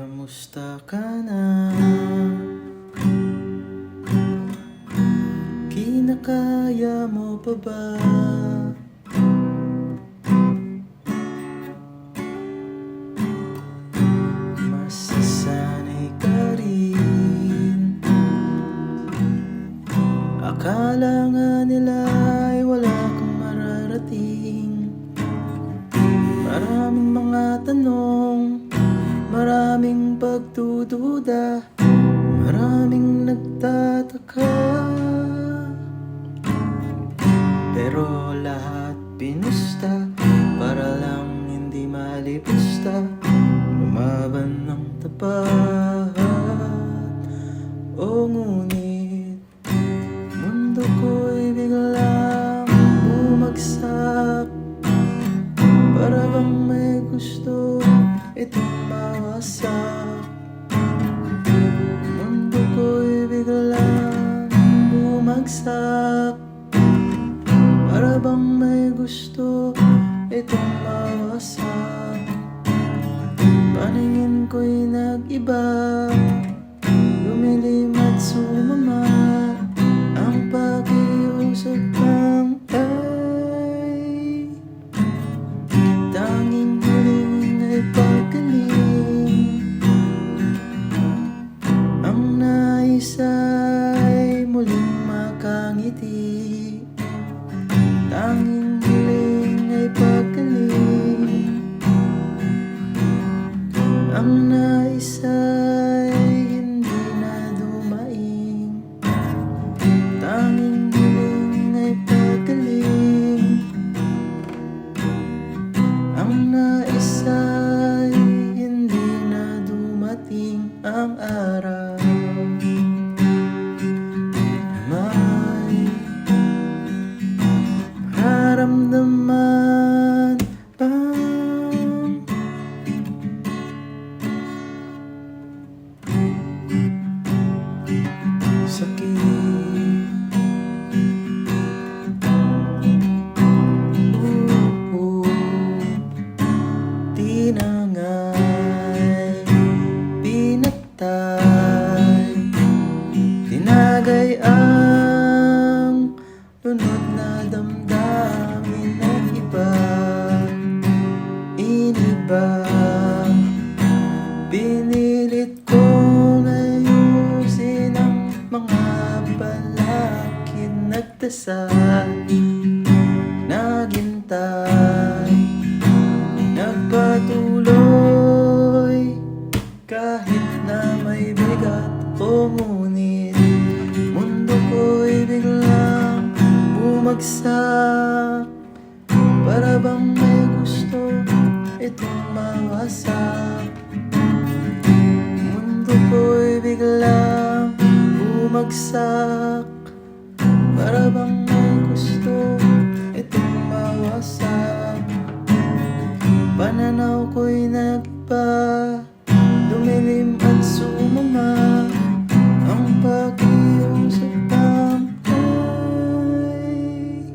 Kamusta ka na? Kinakaya mo pa ba? Masasanay ka rin Akala nga nila ay wala kang mararating Maraming mga tanong Maraming pagdududa Maraming nagtataka. Pero lahat pinusta Para lang hindi malipusta Lumaban ng tapat. O ngunit Mundo ko'y biglang bumagsak. Para bang may gusto itong mawasak Mundo ko'y biglang bumagsak. Para bang may gusto itong mawasak Paningin ko'y nag-iba nais ay muling makangiti. Tanging huling ay pagkaling Ang nais ay hindi na dumaing. Tanging huling ay pagkaling Ang nais ay hindi na dumating. Ang araw Sakit. Nga'y pinatay Tinagay ang lunod na damdamin ng iba Nagdasal Naghintay Nagpatuloy Kahit na may bigat o ngunit Mundo ko'y biglang bumagsak. Para bang may gusto itong mawasak? Mundo ko'y biglang bumagsak Para bang may gusto itong mawasak Pananaw ko'y nagpa Lumilim at sumama Ang pakiusap ng ay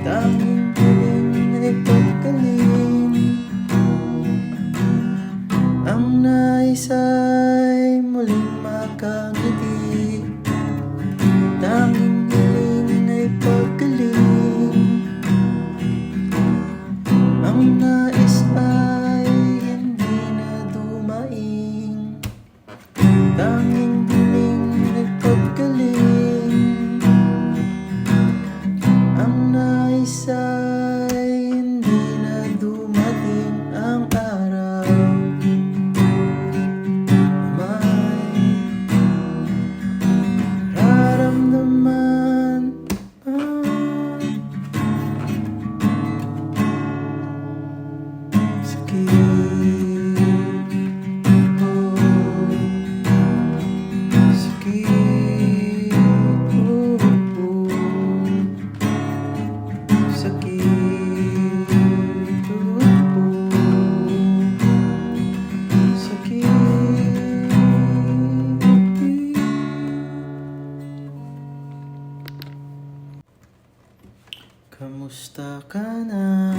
Tanging huling ay pagkaling Ang nais muling makangiti Tanging したかな？